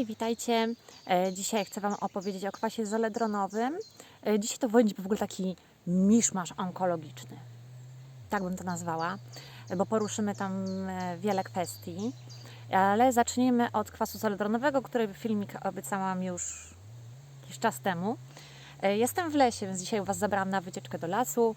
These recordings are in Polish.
Hej, witajcie. E, Dzisiaj chcę Wam opowiedzieć o kwasie zoledronowym. E, Dzisiaj to będzie w ogóle taki miszmasz onkologiczny. Tak bym to nazwała, e, bo poruszymy tam wiele kwestii. Ale zaczniemy od kwasu zoledronowego, który filmik obiecałam już jakiś czas temu. Jestem w lesie, więc dzisiaj Was zabrałam na wycieczkę do lasu.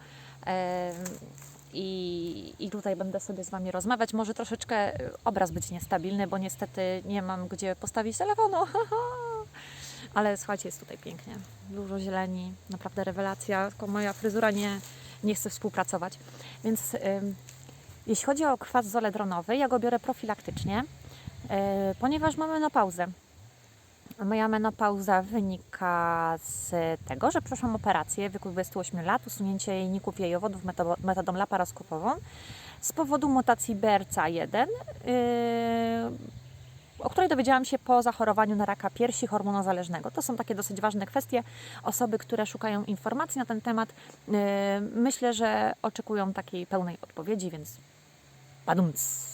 E, I, I tutaj będę sobie z Wami rozmawiać. Może troszeczkę y, obraz być niestabilny, bo niestety nie mam gdzie postawić telefonu. Ale słuchajcie, jest tutaj pięknie. Dużo zieleni, naprawdę rewelacja. Tylko moja fryzura nie, nie chce współpracować. Więc jeśli chodzi o kwas zoledronowy, ja go biorę profilaktycznie, y, ponieważ mamy menopauzę. Moja menopauza wynika z tego, że przeszłam operację w wieku 28 lat, usunięcie jajników jajowodów metodą, laparoskopową z powodu mutacji BRCA1, yy, o której dowiedziałam się po zachorowaniu na raka piersi hormonozależnego. To są takie dosyć ważne kwestie. Osoby, które szukają informacji na ten temat, yy, myślę, że oczekują takiej pełnej odpowiedzi, więc badumc.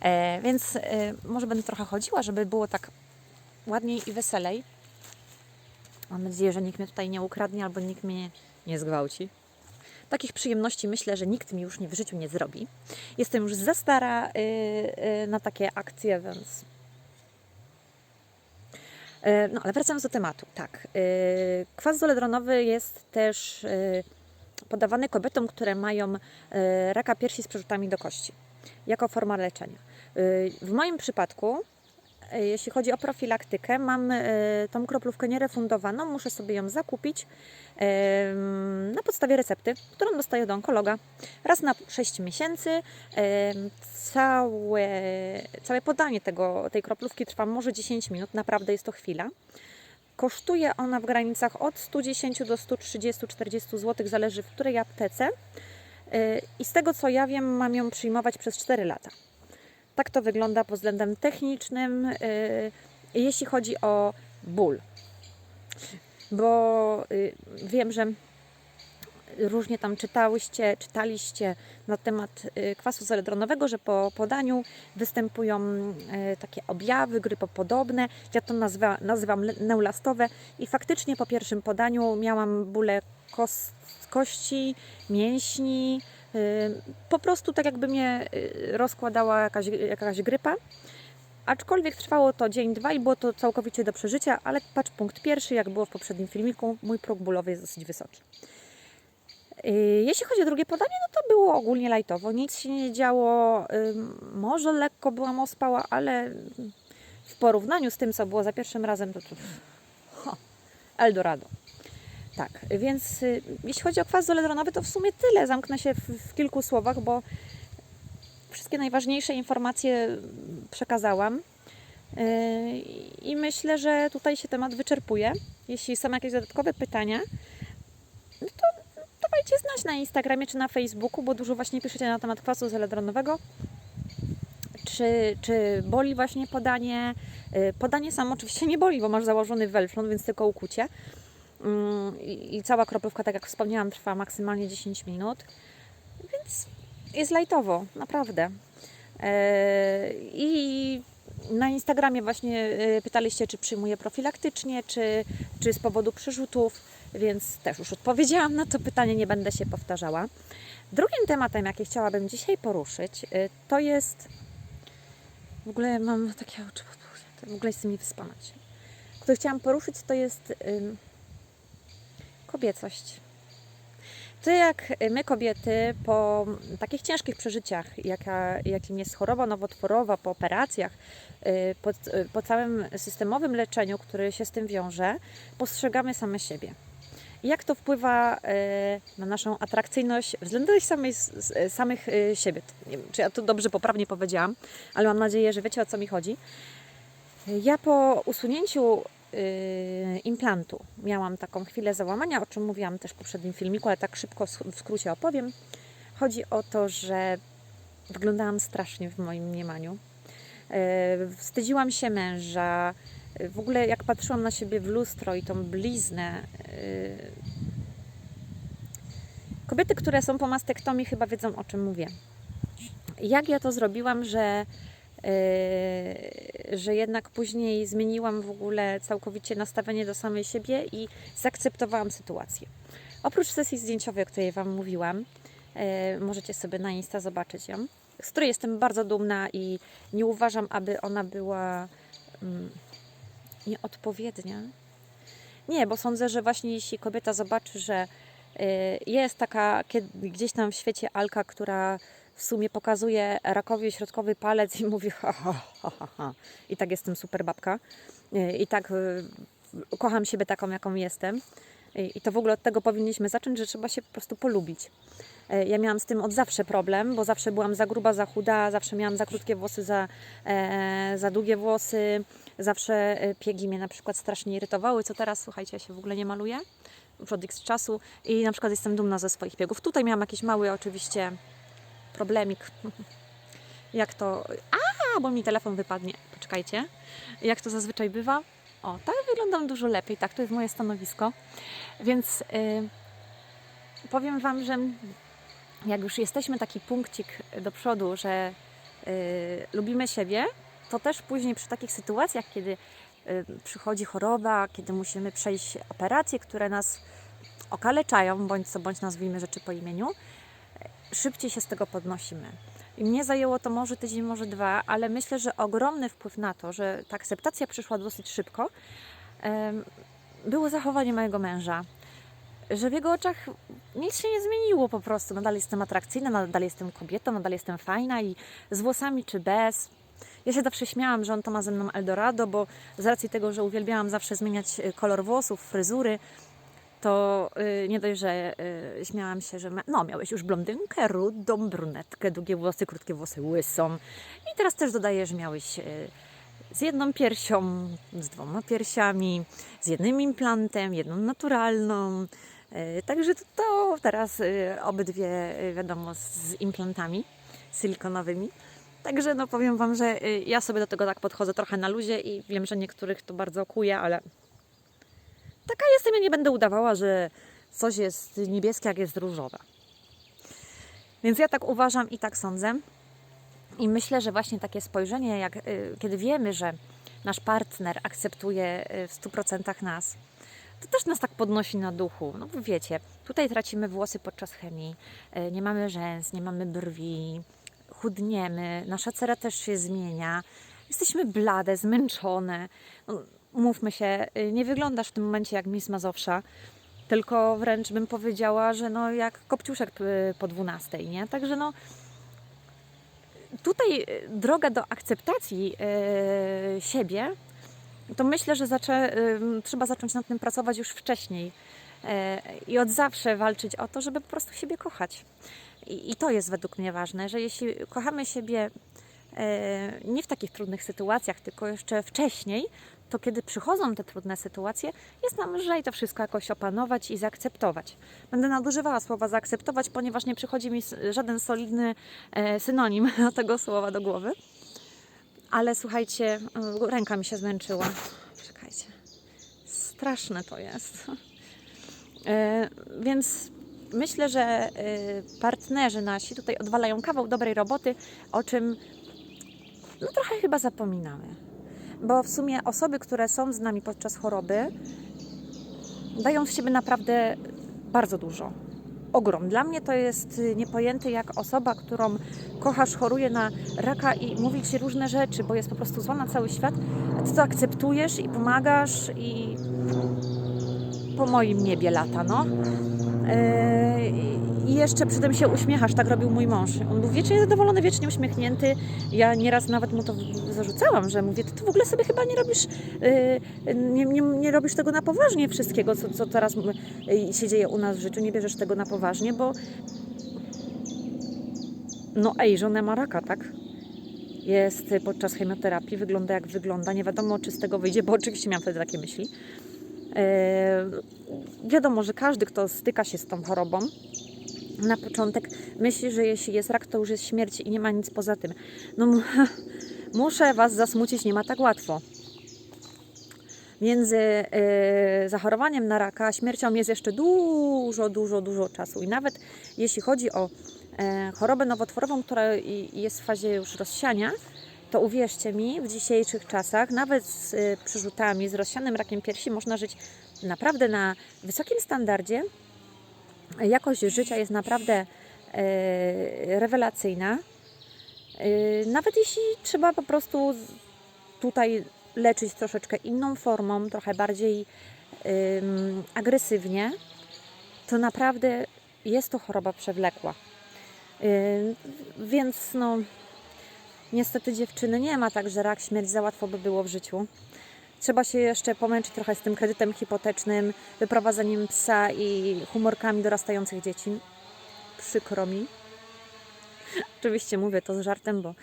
E, więc e, może będę trochę chodziła, żeby było tak ładniej i weselej. Mam nadzieję, że nikt mnie tutaj nie ukradnie albo nikt mnie nie zgwałci. Takich przyjemności myślę, że nikt mi już nie w życiu nie zrobi. Jestem już za stara yy, yy, na takie akcje, więc. Yy, no, ale wracając do tematu. Tak. Yy, kwas zoledronowy jest też yy, podawany kobietom, które mają yy, raka piersi z przerzutami do kości, jako forma leczenia. Yy, w moim przypadku jeśli chodzi o profilaktykę, mam e, tą kroplówkę nierefundowaną, muszę sobie ją zakupić e, na podstawie recepty, którą dostaję do onkologa raz na 6 miesięcy. E, Całe, całe podanie tego, tej kroplówki trwa może 10 minut, naprawdę jest to chwila. Kosztuje ona w granicach od 110 do 130-40 zł, zależy w której aptece. E, I z tego co ja wiem, mam ją przyjmować przez 4 lata. Tak to wygląda pod względem technicznym, yy, jeśli chodzi o ból. Bo yy, wiem, że różnie tam czytałyście, czytaliście na temat yy, kwasu zoledronowego, że po podaniu występują takie objawy grypopodobne. Ja to nazwa, nazywam neulastowe i faktycznie po pierwszym podaniu miałam bóle kos- kości, mięśni, Y, Po prostu tak jakby mnie y, rozkładała jakaś, jakaś grypa. Aczkolwiek trwało to dzień, dwa i było to całkowicie do przeżycia, ale patrz punkt pierwszy, jak było w poprzednim filmiku, mój próg bólowy jest dosyć wysoki. Y, Jeśli chodzi o drugie podanie, no to było ogólnie lajtowo, nic się nie działo, może lekko byłam ospała, ale w porównaniu z tym, co było za pierwszym razem, to, to Eldorado. Tak, więc y, jeśli chodzi o kwas zoledronowy, to w sumie tyle. Zamknę się w, w kilku słowach, bo wszystkie najważniejsze informacje przekazałam. Yy, I myślę, że tutaj się temat wyczerpuje. Jeśli są jakieś dodatkowe pytania, no to dawajcie znać na Instagramie czy na Facebooku, bo dużo właśnie piszecie na temat kwasu zoledronowego. Czy, czy boli właśnie podanie? Yy, Podanie samo oczywiście nie boli, bo masz założony welflon, więc tylko ukucie. Mm, I, cała kroplówka, tak jak wspomniałam, trwa maksymalnie 10 minut, więc jest lajtowo, naprawdę. E, I na Instagramie właśnie e, pytaliście, czy przyjmuję profilaktycznie, czy, czy z powodu przerzutów, więc też już odpowiedziałam na to pytanie, nie będę się powtarzała. Drugim tematem, jaki chciałabym dzisiaj poruszyć, e, to jest. W ogóle mam takie oczy w ogóle jestem niewyspana dzisiaj. Który chciałam poruszyć, to jest. Kobiecość. To jak my kobiety po takich ciężkich przeżyciach, jaka, jakim jest choroba nowotworowa, po operacjach, y, po, y, po całym systemowym leczeniu, które się z tym wiąże, postrzegamy same siebie. Jak to wpływa y, na naszą atrakcyjność względem samej, samych siebie? Nie wiem, czy ja to dobrze, poprawnie powiedziałam, ale mam nadzieję, że wiecie o co mi chodzi. Ja po usunięciu implantu miałam taką chwilę załamania, o czym mówiłam też w poprzednim filmiku, ale tak szybko w skrócie opowiem. Chodzi o to, że wyglądałam strasznie w moim mniemaniu. Yy, wstydziłam się męża. Yy, W ogóle jak patrzyłam na siebie w lustro i tą bliznę. Kobiety, które są po mastektomii chyba wiedzą o czym mówię. Jak ja to zrobiłam, że że jednak później zmieniłam w ogóle całkowicie nastawienie do samej siebie i zaakceptowałam sytuację. Oprócz sesji zdjęciowej, o której Wam mówiłam, yy, możecie sobie na Insta zobaczyć ją, z której jestem bardzo dumna i nie uważam, aby ona była mm, nieodpowiednia. Nie, bo sądzę, że właśnie jeśli kobieta zobaczy, że y, jest taka gdzieś tam w świecie Alka, która w sumie pokazuje rakowi środkowy palec i mówi ha, ha, ha, ha, ha. i tak jestem super babka y, i tak y, kocham siebie taką, jaką jestem. Y, I to w ogóle od tego powinniśmy zacząć, że trzeba się po prostu polubić. Ja miałam z tym od zawsze problem, bo zawsze byłam za gruba, za chuda, zawsze miałam za krótkie włosy, za, e, za długie włosy, zawsze e, piegi mnie na przykład strasznie irytowały, co teraz, słuchajcie, ja się w ogóle nie maluję od x czasu i na przykład jestem dumna ze swoich piegów. Tutaj miałam jakiś mały oczywiście problemik. Jak to... A, bo mi telefon wypadnie. Poczekajcie. Jak to zazwyczaj bywa. O, tak wyglądam dużo lepiej. Tak, to jest moje stanowisko. Więc y, powiem Wam, że jak już jesteśmy taki punkcik do przodu, że y, lubimy siebie, to też później przy takich sytuacjach, kiedy y, przychodzi choroba, kiedy musimy przejść operacje, które nas okaleczają, bądź co bądź nazwijmy rzeczy po imieniu, szybciej się z tego podnosimy. I mnie zajęło to może tydzień, może dwa, ale myślę, że ogromny wpływ na to, że ta akceptacja przyszła dosyć szybko, było zachowanie mojego męża. Że w jego oczach nic się nie zmieniło po prostu. Nadal jestem atrakcyjna, nadal jestem kobietą, nadal jestem fajna i z włosami czy bez. Ja się zawsze śmiałam, że on to ma ze mną Eldorado, bo z racji tego, że uwielbiałam zawsze zmieniać y, kolor włosów, fryzury, to y, nie dość, że y, śmiałam się, że no, miałeś już blondynkę, rudą, brunetkę, długie włosy, krótkie włosy, łysą. I teraz też dodaję, że miałeś y, z jedną piersią, z dwoma piersiami, z jednym implantem, jedną naturalną. Także to, to teraz obydwie, wiadomo, z, implantami silikonowymi. Także no powiem Wam, że ja sobie do tego tak podchodzę trochę na luzie i wiem, że niektórych to bardzo kuje, ale taka jestem, ja nie będę udawała, że coś jest niebieskie, jak jest różowe. Więc ja tak uważam i tak sądzę. I myślę, że właśnie takie spojrzenie, jak, y, kiedy wiemy, że nasz partner akceptuje y, w 100% nas, to też nas tak podnosi na duchu. No wiecie, tutaj tracimy włosy podczas chemii, y, nie mamy rzęs, nie mamy brwi, chudniemy, nasza cera też się zmienia, jesteśmy blade, zmęczone. No, mówmy się, y, nie wyglądasz w tym momencie jak Miss Mazowsza, tylko wręcz bym powiedziała, że no jak kopciuszek y, po 12, nie? Także no tutaj y, droga do akceptacji siebie, to myślę, że zaczę, trzeba zacząć nad tym pracować już wcześniej i od zawsze walczyć o to, żeby po prostu siebie kochać. I, to jest według mnie ważne, że jeśli kochamy siebie nie w takich trudnych sytuacjach, tylko jeszcze wcześniej, to kiedy przychodzą te trudne sytuacje, jest nam lżej to wszystko jakoś opanować i zaakceptować. Będę nadużywała słowa zaakceptować, ponieważ nie przychodzi mi żaden solidny e, synonim tego słowa do głowy. Ale słuchajcie, o, ręka mi się zmęczyła. Czekajcie. Straszne to jest. E, Więc myślę, że e, partnerzy nasi tutaj odwalają kawał dobrej roboty, o czym no trochę chyba zapominamy. Bo w sumie osoby, które są z nami podczas choroby, dają z siebie naprawdę bardzo dużo. Ogrom. Dla mnie to jest niepojęte, jak osoba, którą kochasz, choruje na raka i mówi ci różne rzeczy, bo jest po prostu zła na cały świat, a ty to akceptujesz i pomagasz i po moim niebie lata, no. Yy, I jeszcze przy tym się uśmiechasz, tak robił mój mąż. On był wiecznie zadowolony, wiecznie uśmiechnięty. Ja nieraz nawet mu to zarzucałam, że mówię, ty, ty w ogóle sobie chyba nie robisz, yy, nie, nie, nie robisz tego na poważnie wszystkiego, co, co teraz yy, się dzieje u nas w życiu, nie bierzesz tego na poważnie, bo no ej, żona ma raka, tak? Jest podczas chemioterapii, wygląda jak wygląda, nie wiadomo czy z tego wyjdzie, bo oczywiście miałam wtedy takie myśli. Yy, wiadomo, że każdy, kto styka się z tą chorobą, na początek myśli, że jeśli jest rak, to już jest śmierć i nie ma nic poza tym. No, muszę Was zasmucić, nie ma tak łatwo. Między yy, zachorowaniem na raka a śmiercią jest jeszcze dużo, dużo, dużo czasu. I nawet jeśli chodzi o e, chorobę nowotworową, która jest w fazie już rozsiania, to uwierzcie mi, w dzisiejszych czasach, nawet z y, przyrzutami, z rozsianym rakiem piersi, można żyć naprawdę na wysokim standardzie. Jakość życia jest naprawdę e, rewelacyjna. E, Nawet jeśli trzeba po prostu tutaj leczyć troszeczkę inną formą, trochę bardziej agresywnie, to naprawdę jest to choroba przewlekła. Więc no, niestety dziewczyny nie ma tak, że rak, śmierć za łatwo by było w życiu. Trzeba się jeszcze pomęczyć trochę z tym kredytem hipotecznym, wyprowadzeniem psa i humorkami dorastających dzieci. Przykro mi. Oczywiście mówię to z żartem, bo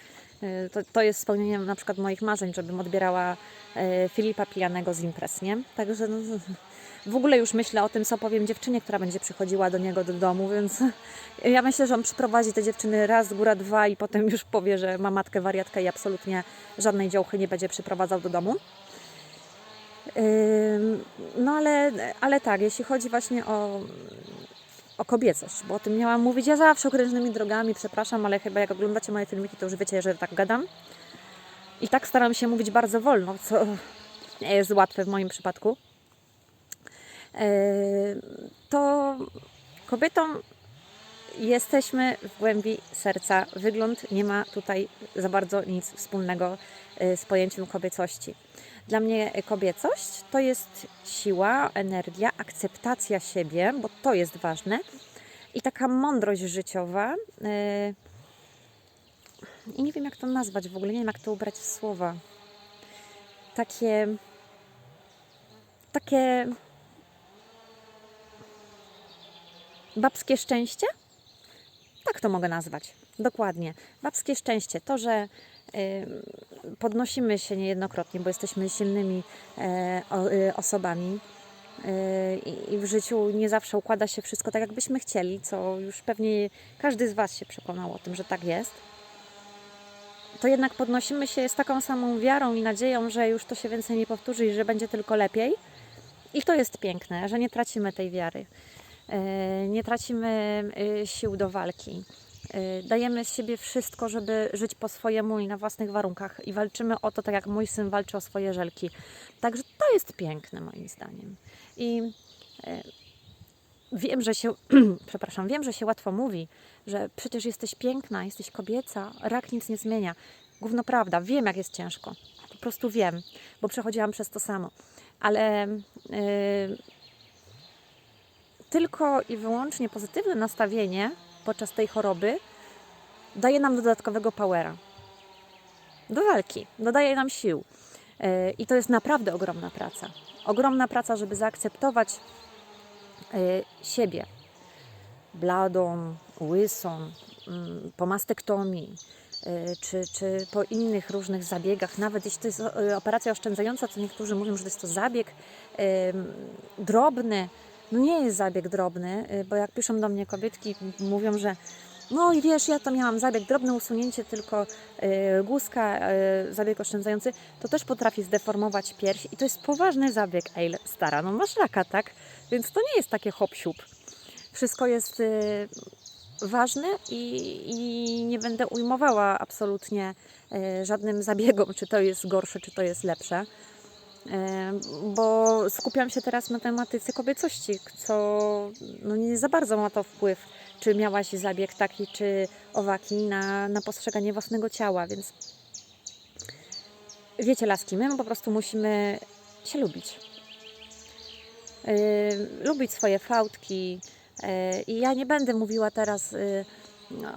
y, to, to jest spełnieniem na przykład moich marzeń, żebym odbierała y, Filipa pijanego z imprez, nie? Także no, w ogóle już myślę o tym, co powiem dziewczynie, która będzie przychodziła do niego do domu, więc ja myślę, że on przyprowadzi te dziewczyny raz, góra dwa i potem już powie, że ma matkę wariatkę i absolutnie żadnej działchy nie będzie przyprowadzał do domu. No ale, ale tak, jeśli chodzi właśnie o, o kobiecość, bo o tym miałam mówić. Ja zawsze okrężnymi drogami, przepraszam, ale chyba jak oglądacie moje filmiki, to już wiecie, że tak gadam. I tak staram się mówić bardzo wolno, co nie jest łatwe w moim przypadku. Ym, To kobietą jesteśmy w głębi serca. Wygląd nie ma tutaj za bardzo nic wspólnego y, z pojęciem kobiecości. Dla mnie kobiecość to jest siła, energia, akceptacja siebie, bo to jest ważne, i taka mądrość życiowa. y, I nie wiem, jak to nazwać w ogóle, nie wiem, jak to ubrać w słowa. Takie. Takie. Babskie szczęście? Tak to mogę nazwać. Dokładnie. Babskie szczęście. To, że podnosimy się niejednokrotnie, bo jesteśmy silnymi e, y, osobami. I i w życiu nie zawsze układa się wszystko tak, jakbyśmy chcieli, co już pewnie każdy z Was się przekonał o tym, że tak jest. To jednak podnosimy się z taką samą wiarą i nadzieją, że już to się więcej nie powtórzy i że będzie tylko lepiej. I to jest piękne, że nie tracimy tej wiary. E, Nie tracimy e, sił do walki. E, Dajemy z siebie wszystko, żeby żyć po swojemu i na własnych warunkach. I walczymy o to, tak jak mój syn walczy o swoje żelki. Także to jest piękne, moim zdaniem. I e, wiem, że się, przepraszam, wiem, że się łatwo mówi, że przecież jesteś piękna, jesteś kobieca, rak nic nie zmienia. Gówno prawda, wiem, jak jest ciężko. Po prostu wiem, bo przechodziłam przez to samo. Ale yy, tylko i wyłącznie pozytywne nastawienie podczas tej choroby daje nam dodatkowego powera do walki, dodaje nam sił. Yy, I to jest naprawdę ogromna praca. Ogromna praca, żeby zaakceptować yy, siebie bladą, łysą, mm, po mastektomii, yy, czy, czy po innych różnych zabiegach, nawet jeśli to jest operacja oszczędzająca, to niektórzy mówią, że jest to zabieg drobny. No nie jest zabieg drobny, yy, bo jak piszą do mnie kobietki, mówią, że no i wiesz, ja to miałam zabieg, drobne usunięcie tylko yy, guzka, yy, zabieg oszczędzający, to też potrafi zdeformować pierś i to jest poważny zabieg. Ej, stara, no masz raka, tak? Więc to nie jest takie hop-siup wszystko jest y, ważne i, i nie będę ujmowała absolutnie y, żadnym zabiegom, czy to jest gorsze, czy to jest lepsze. Bo skupiam się teraz na tematyce kobiecości, co no nie za bardzo ma to wpływ, czy miałaś zabieg taki, czy owaki na, na postrzeganie własnego ciała, więc wiecie laski, my po prostu musimy się lubić. Y, lubić swoje fałdki. y, I ja nie będę mówiła teraz y,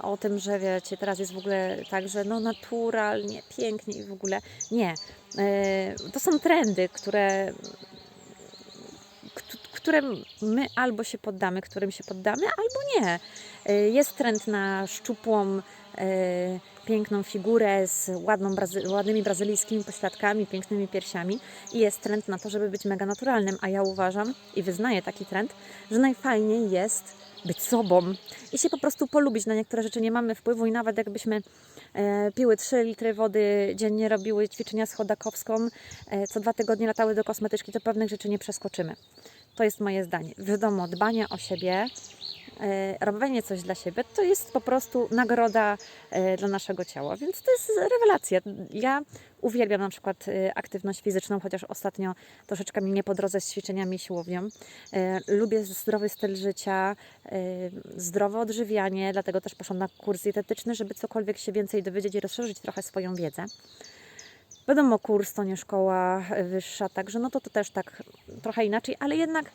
o tym, że wiecie, teraz jest w ogóle tak, że no naturalnie, pięknie i w ogóle. Nie. Y, To są trendy, które, kt- którym my albo się poddamy, którym się poddamy, albo nie. Y, Jest trend na szczupłą, y, piękną figurę z ładną, brazy- ładnymi brazylijskimi pośladkami, pięknymi piersiami i jest trend na to, żeby być mega naturalnym, a ja uważam i wyznaję taki trend, że najfajniej jest być sobą i się po prostu polubić. Na niektóre rzeczy nie mamy wpływu i nawet jakbyśmy e, piły 3 litry wody dziennie, robiły ćwiczenia z chodakowską, e, co dwa tygodnie latały do kosmetyczki, to pewnych rzeczy nie przeskoczymy. To jest moje zdanie. Wiadomo, dbanie o siebie robienie coś dla siebie to jest po prostu nagroda e, dla naszego ciała, więc to jest rewelacja. Ja uwielbiam na przykład e, aktywność fizyczną, chociaż ostatnio troszeczkę mi nie po drodze z ćwiczeniami siłownią. E, Lubię zdrowy styl życia, e, zdrowe odżywianie, dlatego też poszłam na kurs dietetyczny, żeby cokolwiek się więcej dowiedzieć i rozszerzyć trochę swoją wiedzę. Wiadomo, kurs to nie szkoła wyższa, także no to to też tak trochę inaczej, ale jednak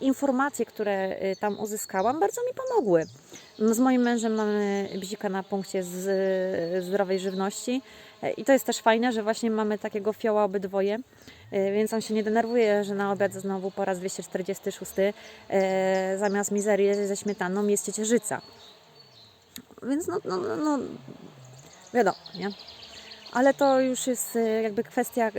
informacje, które y, tam uzyskałam, bardzo mi pomogły. Z moim mężem mamy bzika na punkcie z y, zdrowej żywności E, i to jest też fajne, że właśnie mamy takiego fioła obydwoje, E, więc on się nie denerwuje, że na obiad znowu po raz 246 e, zamiast mizerii ze śmietaną jest ciecierzyca. Więc no, no, no, no wiadomo, nie? ale to już jest jakby kwestia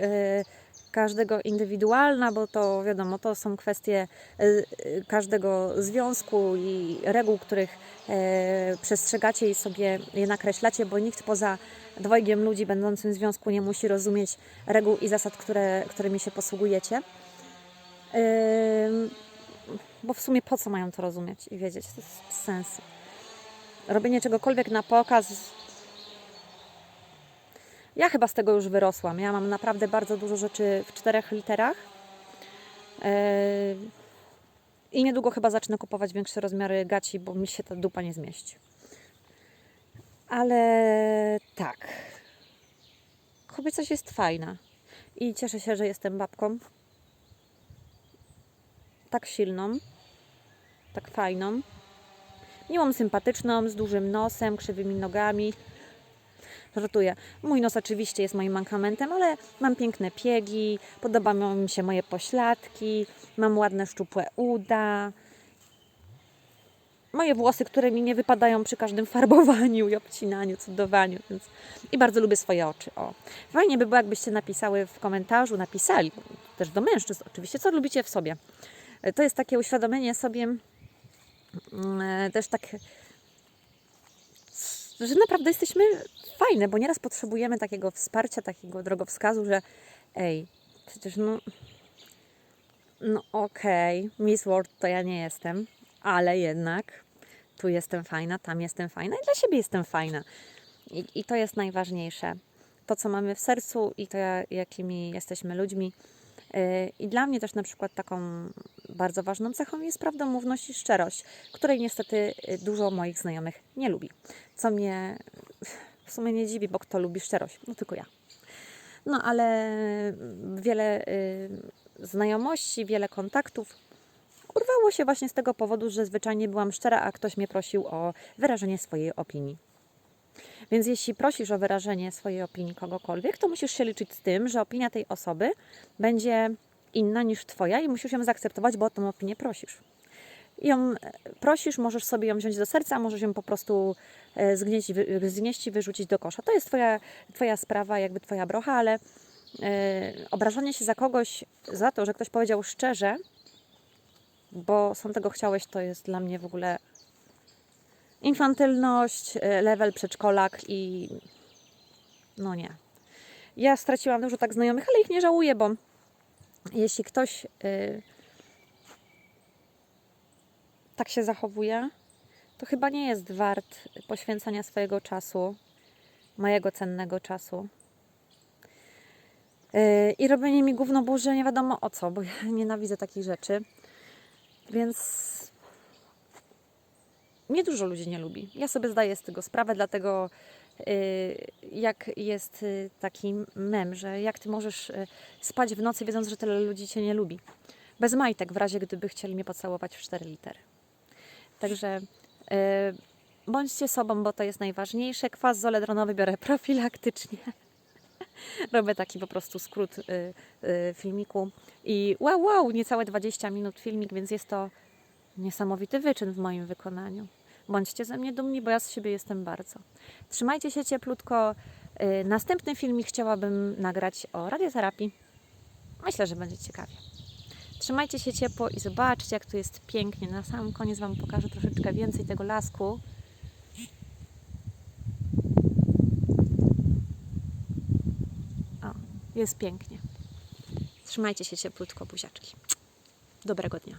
każdego indywidualna, bo to wiadomo, to są kwestie e, e, każdego związku i reguł, których e, przestrzegacie i sobie je nakreślacie, bo nikt poza dwojgiem ludzi będącym w związku nie musi rozumieć reguł i zasad, które, którymi się posługujecie. Bo w sumie po co mają to rozumieć i wiedzieć? To jest bez sensu. Robienie czegokolwiek na pokaz ja chyba z tego już wyrosłam. Ja mam naprawdę bardzo dużo rzeczy w czterech literach. Yy, I niedługo chyba zacznę kupować większe rozmiary gaci, bo mi się ta dupa nie zmieści. Ale tak. Kobiecość jest fajna. I cieszę się, że jestem babką. Tak silną. Tak fajną. Miłą, sympatyczną, z dużym nosem, krzywymi nogami. Żartuję. Mój nos oczywiście jest moim mankamentem, ale mam piękne piegi, podobają mi się moje pośladki, mam ładne szczupłe uda. Moje włosy, które mi nie wypadają przy każdym farbowaniu i obcinaniu, cudowaniu, więc i bardzo lubię swoje oczy. O. Fajnie by było, jakbyście napisały w komentarzu, napisali, też do mężczyzn oczywiście, co lubicie w sobie. To jest takie uświadomienie sobie mm, też tak że naprawdę jesteśmy fajne, bo nieraz potrzebujemy takiego wsparcia, takiego drogowskazu, że ej, przecież no, no okej, Miss World to ja nie jestem, ale jednak tu jestem fajna, tam jestem fajna i dla siebie jestem fajna. I, i to jest najważniejsze. To, co mamy w sercu i to, jakimi jesteśmy ludźmi. I dla mnie też na przykład taką bardzo ważną cechą jest prawdomówność i szczerość, której niestety y, dużo moich znajomych nie lubi. Co mnie w sumie nie dziwi, bo kto lubi szczerość? No tylko ja. No ale wiele y, znajomości, wiele kontaktów urwało się właśnie z tego powodu, że zwyczajnie byłam szczera, a ktoś mnie prosił o wyrażenie swojej opinii. Więc jeśli prosisz o wyrażenie swojej opinii kogokolwiek, to musisz się liczyć z tym, że opinia tej osoby będzie inna niż Twoja i musisz ją zaakceptować, bo o tą opinię prosisz. Ją e, prosisz, możesz sobie ją wziąć do serca, możesz ją po prostu e, zgnieść, zgnieść i wyrzucić do kosza. To jest Twoja, twoja sprawa, jakby Twoja brocha, ale e, obrażanie się za kogoś, za to, że ktoś powiedział szczerze, bo sam tego chciałeś, to jest dla mnie w ogóle infantylność, e, level przedszkolak i no nie. Ja straciłam dużo tak znajomych, ale ich nie żałuję, bo jeśli ktoś y, tak się zachowuje, to chyba nie jest wart poświęcania swojego czasu, mojego cennego czasu. Y, I robienie mi gówno burzy nie wiadomo o co, bo ja nienawidzę takich rzeczy. Więc mnie dużo ludzi nie lubi. Ja sobie zdaję z tego sprawę, dlatego y, jak jest y, taki mem, że jak ty możesz y, spać w nocy, wiedząc, że tyle ludzi cię nie lubi. Bez majtek, w razie gdyby chcieli mnie pocałować w cztery litery. Także bądźcie sobą, bo to jest najważniejsze. Kwas zoledronowy biorę profilaktycznie. Robię taki po prostu skrót filmiku. I wow, wow, niecałe 20 minut filmik, więc jest to niesamowity wyczyn w moim wykonaniu. Bądźcie ze mnie dumni, bo ja z siebie jestem bardzo. Trzymajcie się cieplutko. Y, Następny filmik chciałabym nagrać o radioterapii. Myślę, że będzie ciekawie. Trzymajcie się ciepło i zobaczcie, jak tu jest pięknie. Na samym koniec Wam pokażę troszeczkę więcej tego lasku. O, jest pięknie. Trzymajcie się cieplutko, buziaczki. Dobrego dnia.